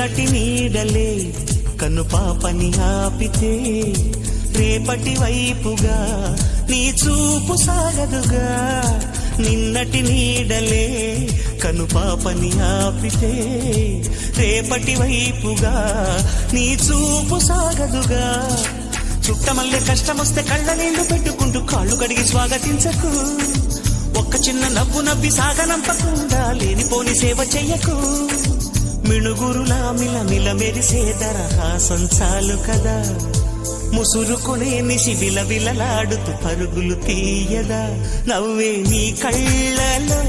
నిన్నటి నీడలే కనుపాపని ఆపితే రేపటి వైపుగా నీ చూపు సాగదుగా. నిన్నటి నీడలే కను పాపని ఆపితే రేపటి వైపుగా నీ చూపు సాగదుగా. చుట్టమల్లె కష్టమొస్తే కళ్ళ నీళ్ళు పెట్టుకుంటూ కాళ్ళు కడిగి స్వాగతించకు. ఒక్క చిన్న నవ్వు నవ్వి సాగనంపకుండా లేనిపోని సేవ చెయ్యకు. మిణుగురులా మిల మెరిసే దరహాసం చాలు కదా. ముసురుకునే నిసి విలవిలలాడుతూ పరుగులు తీయదా. నవ్వే నీ కళ్ళలో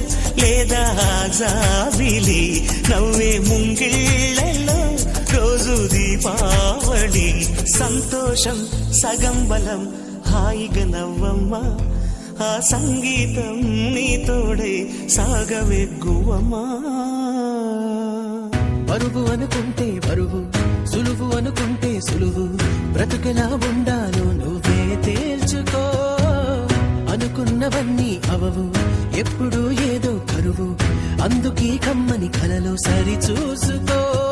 లేదా జాబిలి. నవ్వే ముంగిళ్ళలో రోజు దీపావళి. సంతోషం సగం బలం హాయిగా నవ్వమ్మా. ఆ సంగీతం నీ తోడే సాగవెగ్గువమ్మా. బరువు అనుకుంటే బరువు సులువు అనుకుంటే సులువు. బ్రతుకెలా ఉండాలో నువ్వే తేల్చుకో. అనుకున్నవన్నీ అవవు ఎప్పుడు ఏదో కరువు. అందుకీ కమ్మని కలలో సరి చూసుకో.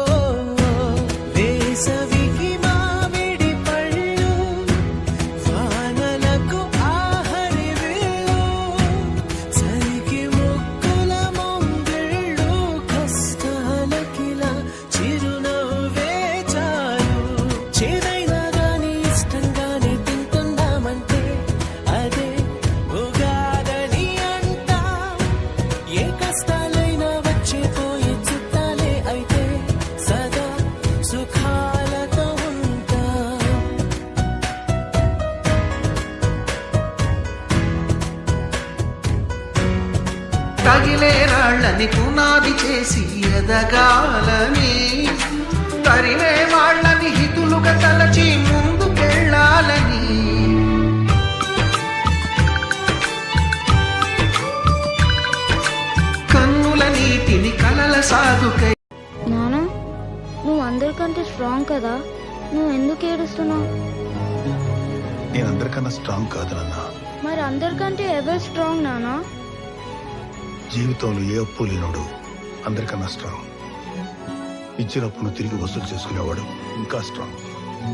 తగిలే రాళ్ళని పునాది చేసి ఎదగాలని. తరిమే వాళ్ళని హితులుగా తలచి ముందుకెళ్ళాలని. కన్నుల నీటిని కలల సాగుకై నానా నువ్వు అందరికంటే స్ట్రాంగ్ కదా. నువ్వు ఎందుకు ఏడుస్తున్నావు? నేను అందరికన్నా స్ట్రాంగ్ కాదు నాన్న. మరి అందరికంటే ఎవరు స్ట్రాంగ్ నానా? జీవితంలో ఏ అప్పు లేనోడు అందరికన్నా స్ట్రాంగ్ ఇచ్చిన అప్పును తిరిగి వసూలు చేసుకునేవాడు ఇంకా స్ట్రాంగ్